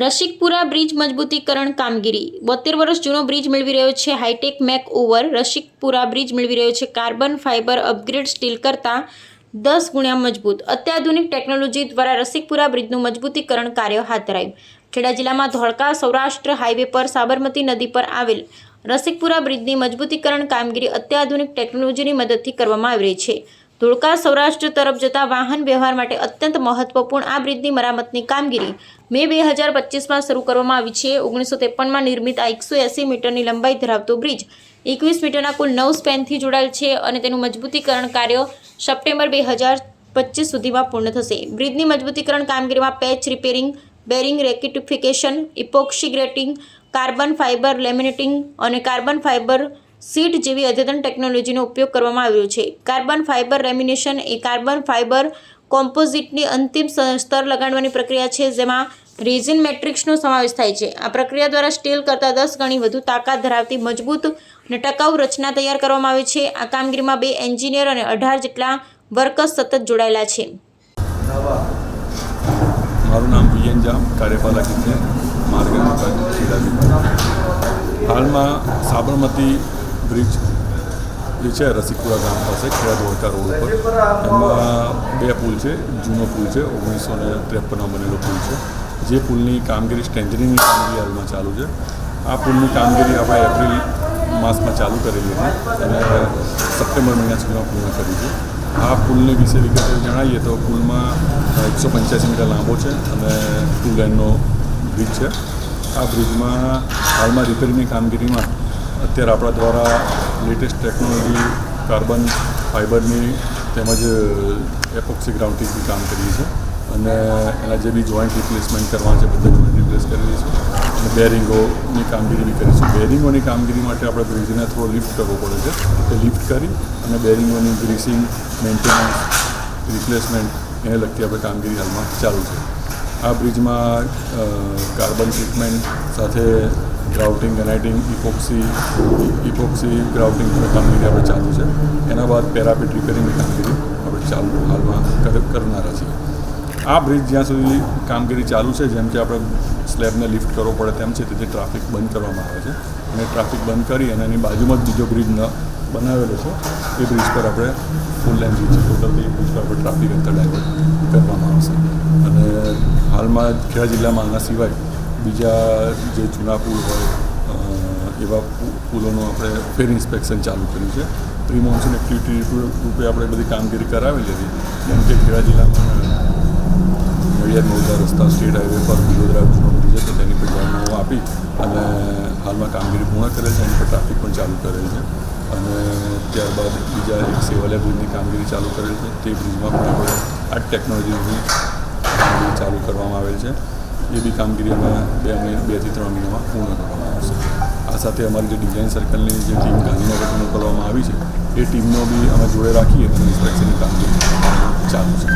Rasikpura bridge મજબૂતીકરણ કામગીરી. બોતેર વર્ષ જૂનો બ્રિજ મેળવી રહ્યો છે hi-tech make over. Rasikpura bridge મેળવી રહ્યો છે કાર્બન ફાઇબર અપગ્રેડ સ્ટીલ કરતાં દસ ગુણ્યા મજબૂત. અત્યાધુનિક ટેકનોલોજી દ્વારા રસિકપુરા બ્રિજનું મજબૂતીકરણ કાર્ય હાથ ધરાયું. ખેડા જિલ્લામાં ધોળકા, સૌરાષ્ટ્ર હાઈવે પર સાબરમતી નદી પર આવેલ રસિકપુરા બ્રિજની મજબૂતીકરણ કામગીરી અત્યાધુનિક ટેકનોલોજીની મદદથી કરવામાં આવી રહી છે. ધોળકા સૌરાષ્ટ્ર તરફ જતા વાહન વ્યવહાર માટે અત્યંત મહત્વપૂર્ણ આ બ્રિજની મરામતની કામગીરી મે બે હજાર પચીસમાં શરૂ કરવામાં આવી છે. ઓગણીસો ત્રેપનમાં નિર્મિત આ એકસો એંસી મીટરની લંબાઈ ધરાવતો બ્રિજ એકવીસ મીટરના કુલ નવ સ્પેનથી જોડાયેલ છે અને તેનું મજબૂતીકરણ કાર્ય સપ્ટેમ્બર બે હજાર પચીસ સુધીમાં પૂર્ણ થશે. બ્રિજની મજબૂતીકરણ કામગીરીમાં patch repairing, bearing rectification epoxy grouting carbon fibre laminating અને કાર્બન ફાઇબર સીટ જેવી અદ્યતન ટેકનોલોજીનો ઉપયોગ કરવામાં આવ્યો છે. કાર્બન ફાઇબર રેમિનેશન એ કાર્બન ફાઇબર કોમ્પોઝિટની અંતિમ સ્તર લગાડવાની પ્રક્રિયા છે, જેમાં રેઝિન મેટ્રિક્સનો સમાવેશ થાય છે. આ પ્રક્રિયા દ્વારા સ્ટીલ કરતાં દસ ગણી વધુ તાકાત ધરાવતી મજબૂત અને ટકાઉ રચના તૈયાર કરવામાં આવે છે. આ કામગીરીમાં બે એન્જિનિયર અને અઢાર જેટલા વર્કર્સ સતત જોડાયેલા છે. મારું નામ વિજયન જામ, કાર્યપાલક છે, માર્ગ હાલમાં સાબરમતી બ્રિજ જે છે રસિકપુરા ગામ પાસે ખેડા ધોળકા રોડ ઉપર. એમાં બે પુલ છે, જૂનો પુલ છે, ઓગણીસો ને ત્રેપનમાં બનેલો પુલ છે. જે પુલની કામગીરી સ્ટેન્જરીની કામગીરી હાલમાં ચાલુ છે. આ પુલની કામગીરી આપણે એપ્રિલ માસમાં ચાલુ કરેલી હતી અને સપ્ટેમ્બર મહિના સુધીમાં પૂર્ણ કરી છે. આ પુલની વિશે વિગતે જણાવીએ તો પુલમાં એકસો પંચ્યાસી મીટર લાંબો છે અને ટુ લેનનો બ્રિજ છે. આ બ્રિજમાં હાલમાં રિપેરિંગની કામગીરીમાં અત્યારે આપણા દ્વારા લેટેસ્ટ ટેકનોલોજી કાર્બન ફાઇબરની તેમજ એપોક્સી ગ્રાઉન્ડિંગથી કામ કરીએ છીએ. અને એના જે બી જોઈન્ટ રિપ્લેસમેન્ટ કરવા છે, બધા જોઈન્ટ રિપ્લેસ કરીએ છીએ અને બેરિંગોની કામગીરી બી કરીશું. બેરિંગોની કામગીરી માટે આપણે બ્રિજને થોડો લિફ્ટ કરવો પડે છે. એ લિફ્ટ કરી અને બેરિંગોની ગ્રીસિંગ મેન્ટેનન્સ રિપ્લેસમેન્ટ એને લગતી આપણે કામગીરી હાલમાં ચાલુ છે. આ બ્રિજમાં કાર્બન ટ્રીટમેન્ટ સાથે grouting guniting epoxy epoxy grouting કામગીરી આપણે ચાલુ છે એના બાદ પેરાપીટ રિપેરિંગની કામગીરી આપણે ચાલુ હાલમાં કર- કરનારા છીએ આ બ્રિજ જ્યાં સુધી કામગીરી ચાલુ છે જેમ કે આપણે સ્લેબને લિફ્ટ કરવો પડે તેમ છે તેથી ટ્રાફિક બંધ કરવામાં આવે છે અને ટ્રાફિક બંધ કરી અને એની બાજુમાં જ બીજો બ્રિજ ન બનાવેલો છે એ બ્રિજ પર આપણે ફૂલ લાઈન બ્રિજ છે ટોટલ એ બ્રિજ પર આપણે ટ્રાફિક અંતર ડાયવર્ટ કરવામાં આવશે અને હાલમાં ખેડા જિલ્લામાં આના સિવાય બીજા જે જૂના પુલ હોય એવા પુલોનું આપણે ફેર ઇન્સ્પેક્શન ચાલુ કર્યું છે. પ્રી મોન્સૂન એક્ટિવિટી રૂપે આપણે બધી કામગીરી કરાવેલી હતી જેમ કે ખેડા જિલ્લામાં નડિયાદ મૌજા રસ્તા, સ્ટેટ હાઈવે પર વિરોધરા જૂનો બ્રિજ હતો તેની પર જાણવું આપી અને હાલમાં કામગીરી પૂર્ણ કરેલ છે એની પર ટ્રાફિક પણ ચાલુ કરેલ છે. અને ત્યારબાદ બીજા એક સેવાલિયા બ્રિજની કામગીરી ચાલુ કરેલ છે. તે બ્રિજમાં પણ આપણે આ ટેકનોલોજીની કામગીરી ચાલુ કરવામાં આવેલ છે. એ બી કામગીરી અમે બે મહિના બેથી ત્રણ મહિનામાં પૂર્ણ કરવામાં આવશે. આ સાથે અમારી જે ડિઝાઇન સર્કલની જે ટીમ ગાંધીનગર મોકલવામાં આવી છે, એ ટીમનો બી અમે જોડે રાખીએ અને ઇન્સ્પેક્શનની કામગીરી ચાલુ છે.